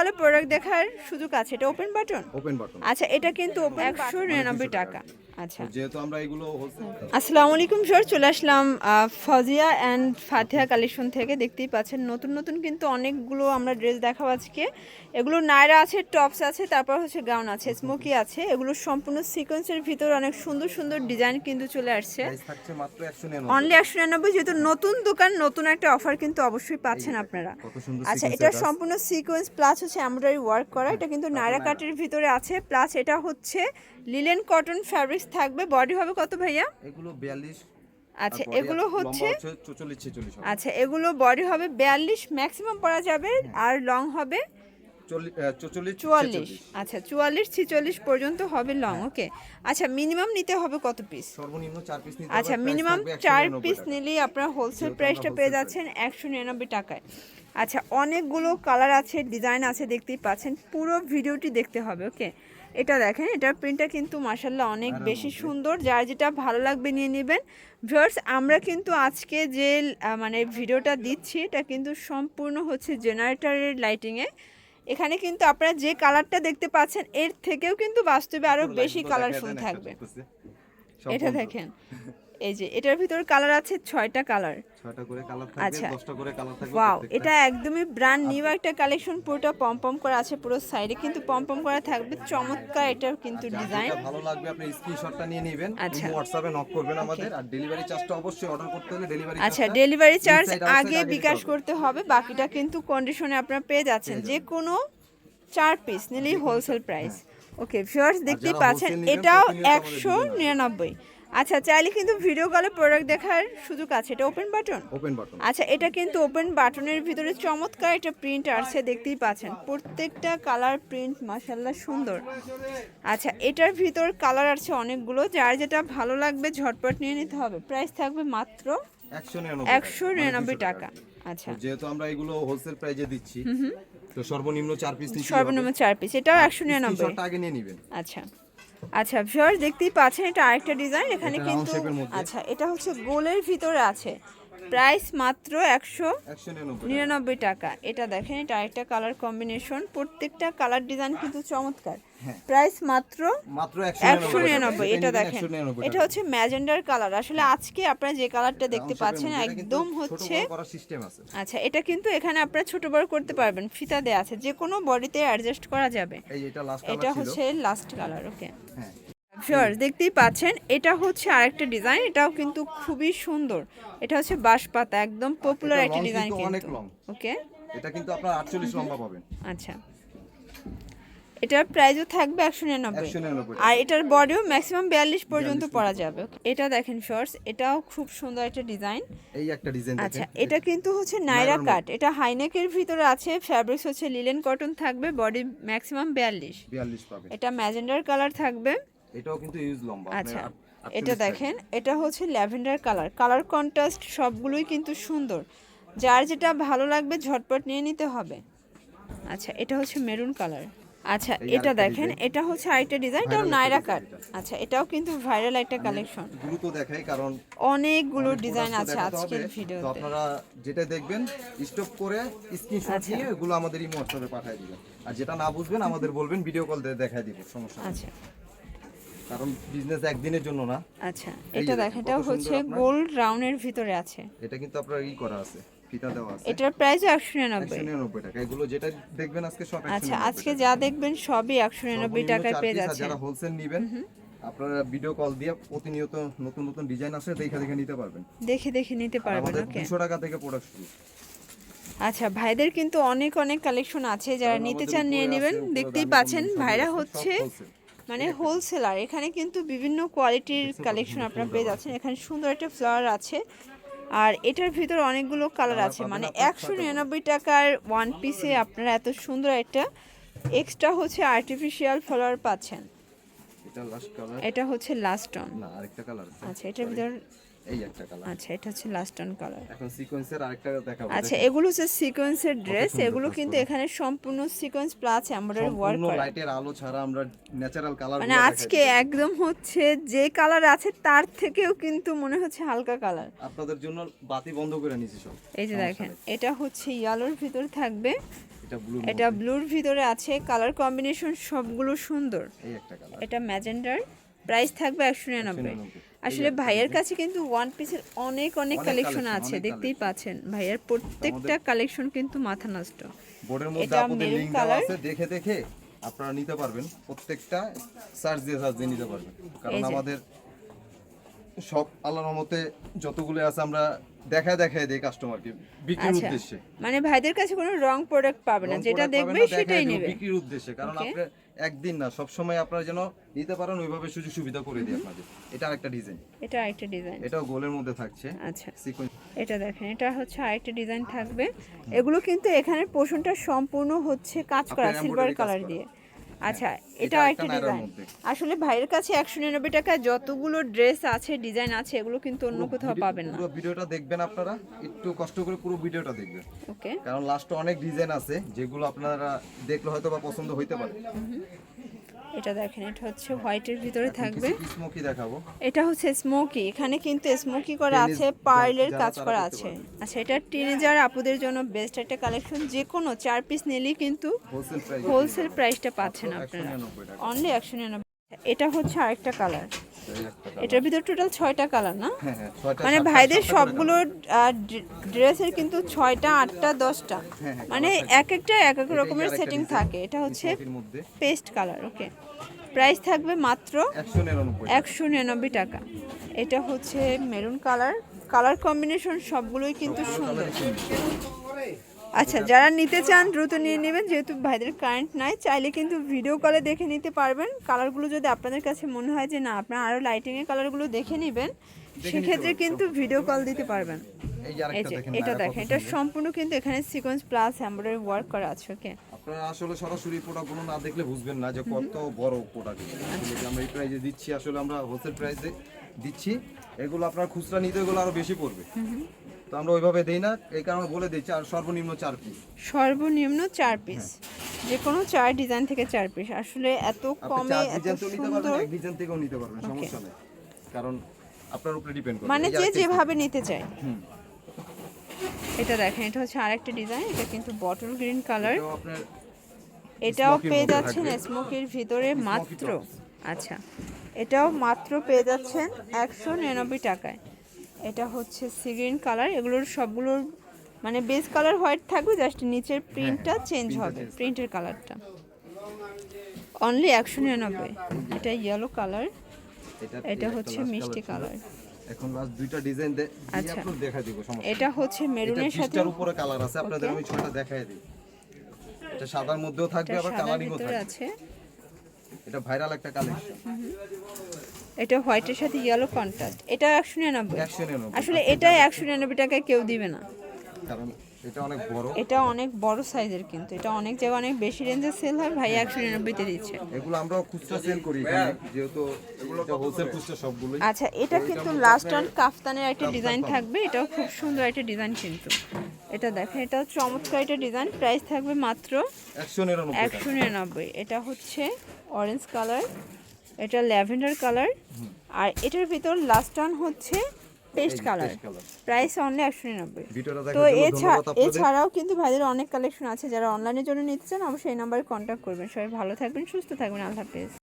কলে প্রোডাক্ট দেখার সুযোগ আছে। এটা ওপেন বাটন ওপেন বাটন আচ্ছা এটা কিন্তু একশো নিরানব্বই টাকা। আচ্ছা। যেহেতু আমরা এগুলো আসসালামু আলাইকুম স্যার চলে আসলাম ফজিয়া অ্যান্ড ফাতিহা কালেকশন থেকে। দেখতেই পাচ্ছেন নতুন নতুন কিন্তু অনেকগুলো আমরা ড্রেস দেখাবো আজকে। এগুলো নায়রা আছে টপস আছে তারপর হচ্ছে গাউন আছে স্মোকি আছে। এগুলো সম্পূর্ণ সিকোয়েন্সের ভিতর অনেক সুন্দর সুন্দর ডিজাইন কিন্তু চলে আসছে। প্রাইস থাকছে মাত্র 199 অনলি একশো নিরানব্বই যেহেতু নতুন দোকান নতুন একটা অফার কিন্তু অবশ্যই পাচ্ছেন আপনারা। আচ্ছা এটা সম্পূর্ণ সিকোয়েন্স প্লাস হচ্ছে এমব্রয়ডারি ওয়ার্ক করা এটা কিন্তু নায়রা কাটের ভিতরে আছে প্লাস এটা হচ্ছে লিলেন কটন ফ্যাব্রিক্স থাকবে। বডি হবে কত ভাইয়া? এগুলো 42 আচ্ছা এগুলো হচ্ছে 44 46 আচ্ছা এগুলো বডি হবে বিয়াল্লিশ ম্যাক্সিমাম পরা যাবে আর লং হবে চুয়াল্লিশ। আচ্ছা চুয়াল্লিশ ছিচল্লিশ পর্যন্ত হবে লং ওকে। আচ্ছা মিনিমাম নিতে হবে কত পিস সর্বনিম্ন 4 পিস আচ্ছা মিনিমাম চার পিস নিলেই আপনারা হোলসেল প্রাইসটা পেয়ে যাচ্ছেন একশো নিরানব্বই টাকায়। আচ্ছা অনেকগুলো কালার আছে ডিজাইন আছে দেখতেই পাচ্ছেন। পুরো ভিডিওটি দেখতে হবে ওকে এটা দেখেন এটার প্রিন্টটা কিন্তু মাসাল্লাহ অনেক বেশি সুন্দর। যার যেটা ভালো লাগবে নিয়ে নেবেন। ভিউয়ার্স আমরা কিন্তু আজকে যে মানে ভিডিওটা দিচ্ছি এটা কিন্তু সম্পূর্ণ হচ্ছে জেনারেটরের লাইটিংয়ে এখানে কিন্তু আপনারা যে কালারটা দেখতে পাচ্ছেন এর থেকেও কিন্তু বাস্তবে আরও বেশি কালারফুল থাকবে। এটা দেখেন। এই যে এটার ভিতর কালার আছে ছয়টা কালার ছয়টা করে কালার থাকবে আচ্ছা। 10টা করে কালার থাকবে ওয়াও এটা একদমই ব্র্যান্ড নিউ একটা কালেকশন পুরোটা পম্পম করা আছে পুরো সাইডে কিন্তু পম্পম করা থাকবে চমৎকার এটার কিন্তু ডিজাইন ভালো লাগবে আপনি স্ক্রিনশটটা নিয়ে নেবেন আচ্ছা। হোয়াটসঅ্যাপে নক করবেন আমাদের আর ডেলিভারি চার্জটা অবশ্যই অর্ডার করতে হলে ডেলিভারি আচ্ছা ডেলিভারি চার্জ আগে বিকাশ করতে হবে বাকিটা কিন্তু কন্ডিশনে আপনারা পেয়ে যাচ্ছেন যে কোনো চার পিস নিলেই হোলসেল প্রাইস ওকে ভিউয়ার্স দেখতেই পাচ্ছেন এটাও একশো নিরানব্বই। আচ্ছা চাইলে কিন্তু ভিডিও কলে প্রোডাক্ট দেখার সুযোগ আছে। এটা ওপেন বাটন ওপেন বাটন আচ্ছা এটা কিন্তু ওপেন বাটনের ভিতরে চমৎকার একটা প্রিন্ট আছে দেখতেই পাচ্ছেন। প্রত্যেকটা কালার প্রিন্ট মাসাল্লাহ সুন্দর। আচ্ছা এটার ভিতর কালার আছে অনেকগুলো। যার যেটা ভালো লাগবে ঝটপট নিয়ে নিতে হবে। প্রাইস থাকবে মাত্র 199 একশো নিরানব্বই টাকা। আচ্ছা। যেহেতু আমরা এগুলো হোলসেল প্রাইজে দিচ্ছি তো সর্বনিম্ন 4 পিস সর্বনিম্ন চার পিস এটাও একশো নিরানব্বই। আগে নিয়ে নেবেন। আচ্ছা। আচ্ছা ভিউয়ার্স দেখতেই পাচ্ছেন এটা আরেকটা ডিজাইন এখানে কিন্তু। আচ্ছা এটা হচ্ছে গোলের ভিতরে আছে প্রাইস মাত্র একশো নিরানব্বই টাকা। এটা দেখেন এটা আরেকটা কালার কম্বিনেশন প্রত্যেকটা কালার ডিজাইন কিন্তু চমৎকার। হ্যাঁ। প্রাইস মাত্র মাত্র একশো নিরানব্বই এটা দেখেন। এটা হচ্ছে ম্যাজেন্ডার কালার আসলে আজকে আপনারা যে কালারটা দেখতে পাচ্ছেন একদম হচ্ছে আচ্ছা এটা কিন্তু এখানে আপনারা ছোট বড় করতে পারবেন। ফিতা দেয়া আছে। যে কোনো বডিতে অ্যাডজাস্ট করা যাবে। এটা হচ্ছে লাস্ট কালার ওকে হ্যাঁ। শিওর দেখতেই পাচ্ছেন এটা হচ্ছে আরেকটা ডিজাইন এটাও কিন্তু খুবই সুন্দর। এটা হচ্ছে বাঁশপাতা একদম পপুলার একটা ডিজাইন কিন্তু ওকে এটা কিন্তু আপনার 48 লম্বা পাবেন। আচ্ছা। এটার প্রাইসও থাকবে একশো নিরানব্বই। 199 আর এটার বডিও ম্যাক্সিমাম বিয়াল্লিশ পর্যন্ত পরা যাবে। এটা দেখেন শর্টস এটাও খুব সুন্দর একটা ডিজাইন এই একটা ডিজাইন আচ্ছা এটা কিন্তু হচ্ছে নাইরা কাট এটা হাইনেকের ভিতরে আছে ফ্যাব্রিক্স হচ্ছে লিলেন কটন থাকবে বডি ম্যাক্সিমাম বিয়াল্লিশ। 42 পাবেন। এটা ম্যাজেন্ডার কালার থাকবে। এটাও কিন্তু ইউজ লম্বা আচ্ছা এটা দেখেন এটা হচ্ছে ল্যাভেন্ডার কালার। কালার কন্ট্রাস্ট সবগুলোই কিন্তু সুন্দর। যার যেটা ভালো লাগবে ঝটপট নিয়ে নিতে হবে। আচ্ছা এটা হচ্ছে মেরুন কালার। আচ্ছা এটা দেখেন এটা হচ্ছে আরেকটা ডিজাইন এটাও নাইরা কাট। আচ্ছা এটাও কিন্তু ভাইরাল একটা কালেকশন দ্রুত দেখাই কারণ অনেকগুলো অনেক ডিজাইন আছে আজকের ভিডিওতে আপনারা যেটা দেখবেন স্টপ করে স্ক্রিনশট আচ্ছা। নিয়ে এগুলো আমাদের হোয়াটসঅ্যাপে পাঠিয়ে দিবেন। আর যেটা না বুঝবেন আমাদের বলবেন ভিডিও কল দিয়ে দেখাই দিব সমস্যা আচ্ছা। কারণ বিজনেস একদিনের জন্য না। আচ্ছা এটা দেখেন সুন্দর হচ্ছে গোল্ড রাউন্ডের ভিতরে আছে। এটা কিন্তু আপনার ই করা আছে ফিতা দেওয়া আছে। এটার প্রাইস একশো নিরানব্বই। 199 টাকা। এগুলো যেটা দেখবেন আজকে সব আচ্ছা আজকে যা দেখবেন সবই একশো নিরানব্বই সর্বনিম্ন টাকায় পেয়ে যাচ্ছেন যারা হোলসেল নেবেন আপনারা ভিডিও কল দিয়ে প্রতিনিয়ত নতুন নতুন ডিজাইন আসে দেখে দেখে নিতে পারবেন। দেখে দেখে নিতে পারবেন ওকে 200 টাকা থেকে প্রোডাক্ট শুরু। আচ্ছা ভাইদের কিন্তু অনেক অনেক কালেকশন আছে যারা নিতে চান নিয়ে নেবেন। দেখতেই পাচ্ছেন ভাইরা হচ্ছে। মানে হোলসেলার এখানে কিন্তু বিভিন্ন কোয়ালিটির কালেকশন আপনারা পেয়ে যাচ্ছেন। এখানে সুন্দর একটা ফ্লাওয়ার আছে। আর এটার ভিতর অনেকগুলো কালার আছে। মানে একশো নিরানব্বই টাকার ওয়ান পিসে আপনারা এত সুন্দর একটা এক্সট্রা হচ্ছে আর্টিফিশিয়াল ফ্লাওয়ার পাচ্ছেন। এটা হচ্ছে লাস্ট অন না আরেকটা কালার আছে। আচ্ছা এটার ভিতর এই একটা কালার আচ্ছা এটা হচ্ছে লাস্ট অন কালার এখন সিকোয়েন্সের আরেকটা দেখাবো আচ্ছা এগুলো হচ্ছে সিকোয়েন্সের ড্রেস এগুলো কিন্তু এখানে সম্পূর্ণ সিকোয়েন্স প্লাস এমব্রয়ডারি ওয়ার্ক করা। লাইটের আলো ছাড়া আমরা ন্যাচারাল কালার মানে আজকে একদম হচ্ছে যে কালার আছে তার থেকেও কিন্তু মনে হচ্ছে হালকা কালার আপনাদের জন্য বাতি বন্ধ করে নিছি সব। এই যে দেখেন এটা হচ্ছে ইয়ালোর ভিতর থাকবে। এটা ব্লুর ভিতরে আছে কালার কম্বিনেশন সবগুলো সুন্দর। এটা ম্যাজেন্ডার। প্রাইস থাকবে একশো নিরানব্বই। আসলে ভাইয়ের কাছে কিন্তু ওয়ান পিসের অনেক অনেক কালেকশন আছে দেখতেই পাচ্ছেন। ভাইয়ের প্রত্যেকটা কালেকশন কিন্তু মাথা নষ্ট। বোর্ডের মধ্যে আপনাদের লিংক দেওয়া আছে দেখে দেখে আপনারা নিতে পারবেন। প্রত্যেকটা সার্চ দিয়ে সার্চ দিয়ে নিতে পারবেন। কারণ আমাদের সব আল্লাহর রহমতে যতগুলো আছে আমরা দেখায় দেখায় কাস্টমারকে বিক্রির আচ্ছা। উদ্দেশ্যে। মানে ভাইদের কাছে কোনো রং প্রোডাক্ট পাবে না যেটা দেখবে সেটাই নেবে। বিক্রির উদ্দেশ্যে। কারণ আপনি একদিন না সব সময় আপনারা যেন নিতে পারেন ওইভাবে সুযোগ সুবিধা করে দিই আপনাদের। এটা আরেকটা ডিজাইন এটা আরেকটা ডিজাইন এটাও গোলের মধ্যে থাকছে। আচ্ছা। এটা দেখেন এটা হচ্ছে আরেকটা ডিজাইন থাকবে। এগুলো কিন্তু এখানের পোষণটা সম্পূর্ণ হচ্ছে কাজ করা সিলভার কালার। দিয়ে। আচ্ছা এটা নায়রার ডিজাইন আসলে ভাইয়ের কাছে একশো নিরানব্বই টাকায় যতগুলো ড্রেস আছে ডিজাইন আছে এগুলো কিন্তু অন্য কোথাও পাবেন না। পুরো ভিডিওটা দেখবেন আপনারা। একটু কষ্ট করে পুরো ভিডিওটা দেখবেন। ওকে কারণ লাস্টে অনেক ডিজাইন আছে যেগুলো আপনারা দেখলে হয়তো বা পছন্দ হইতে পারে। এটা দেখেন এটা হচ্ছে হোয়াইটের ভিতরে থাকবে। স্মোকি দেখাবো। এটা হচ্ছে স্মোকি এখানে কিন্তু স্মোকি করা আছে পার্লের কাজ করা আছে। আচ্ছা এটা টিনেজার আপুদের জন্য বেস্ট একটা কালেকশন যে কোনো চার পিস নিলেই কিন্তু হোলসেল প্রাইস হোলসেল প্রাইসটা পাচ্ছেন আপনারা। অনলি একশো নিরানব্বই। এটা হচ্ছে আরেকটা কালার। এটার ভিতর টোটাল ছয়টা কালার না? হ্যাঁ হ্যাঁ মানে ভাইদের সবগুলো ড্রেসের কিন্তু ছয়টা আটটা দশটা। হ্যাঁ, মানে এক একটা এক এক রকমের সেটিং থাকে। এটা হচ্ছে পেস্ট কালার ওকে প্রাইস থাকবে মাত্র একশো নিরানব্বই টাকা। এটা হচ্ছে মেরুন কালার কালার কম্বিনেশন সবগুলোই কিন্তু সুন্দর। আচ্ছা যারা নিতে চান দ্রুত নিয়ে নেবেন যেহেতু ভাইদের কারেন্ট নাই চাইলে কিন্তু ভিডিও কলে দেখে নিতে পারবেন। কালারগুলো যদি আপনাদের কাছে মনে হয় যে না আপনারা আরও লাইটিংয়ের কালারগুলো দেখে নেবেন সেক্ষেত্রে কিন্তু ভিডিও কল দিতে পারবেন। এই যে এই আরেকটা যে দেখেন এটা দেখেন এটা সম্পূর্ণ কিন্তু এখানে সিকোয়েন্স প্লাস এমব্রয়ডারি ওয়ার্ক করা আছে ওকে আপনারা আসলে সরাসরি প্রোডাক্টগুলো না দেখলে বুঝবেন না যে কত বড় প্রোডাক্ট আমরা এই প্রাইজে দিচ্ছি আসলে আমরা হোলসেল প্রাইসে দিচ্ছি এগুলো আপনার খুচরা নিতে এগুলো আরও বেশি পড়বে। তো আমরা ওইভাবে দেই না এই কারণে বলে দিচ্ছি আর সর্বনিম্ন চার পিস সর্বনিম্ন চার পিস যে কোনো চার ডিজাইন থেকে চার পিস আসলে এত কমে এত সুন্দর ডিজাইন থেকেও নিতে পারবেন সমস্যা নেই। কারণ আপনার উপরে ডিপেন্ড করে মানে যে যেভাবে নিতে চায়। এটা দেখেন এটা হচ্ছে আরেকটা ডিজাইন এটা কিন্তু বটল গ্রিন কালার এটাও পেয়ে যাচ্ছেন। স্মোকির ভিতরে মাত্র। আচ্ছা। এটাও মাত্র পেয়ে যাচ্ছেন একশো নিরানব্বই টাকায়। এটা হচ্ছে সি গ্রিন কালার এগুলোর সবগুলোর মানে বেস কালার হোয়াইট থাকবে জাস্ট নিচের প্রিন্টটা চেঞ্জ হবে প্রিন্টের কালারটা অনলি একশো নিরানব্বই। এটা ইয়েলো কালার এটা হচ্ছে মিষ্টি কালার এখন লাস্ট দুইটা ডিজাইন আচ্ছা। দেখা দিব সমস্যা এটা হচ্ছে মেরুনের সাথে পিসটার উপরে কালার আছে আপনাদের আমি ছয়টা দেখাই দিই। এটা সাদার মধ্যেও থাকবে আবার কালারিংও থাকবে। আছে। এটা ভাইরাল একটা কালেকশন এটা হোয়াইটের সাথে ইয়েলো কন্ট্রাস্ট এটা একশো নিরানব্বই। আসলে এটা একশো নিরানব্বই টাকায় কেউ দিবে না। কারণ এটা অনেক বড়। এটা অনেক বড় সাইজের কিন্তু। এটা অনেক জায়গায় অনেক বেশি রেঞ্জের সেল হয়। ভাই একশো নিরানব্বইতে দিচ্ছে। এগুলো আমরা খুচরা সেল করি এখানে যেহেতু এগুলো হোলসেল খুচরা সবগুলোই। আচ্ছা এটা কিন্তু লাস্ট অন কাফতানের একটা ডিজাইন থাকবে। এটাও খুব সুন্দর একটা ডিজাইন কিন্তু। এটা দেখেন এটাও চমৎকার একটা ডিজাইন প্রাইস থাকবে মাত্র একশো নিরানব্বই একশো নিরানব্বই। এটা হচ্ছে অরেঞ্জ কালার এটা ল্যাভেন্ডার কালার। আর এটার ভিতর লাস্ট টান হচ্ছে পেস্ট কালার প্রাইস অনলি একশো নিরানব্বই। তো এছাড়া এছাড়াও কিন্তু ভাইদের অনেক কালেকশন আছে। যারা অনলাইনের জন্য নিতে চান অবশ্যই এই নাম্বারে কন্ট্যাক্ট করবেন। সবাই ভালো থাকবেন সুস্থ থাকবেন। আল্লাহ হাফেজ।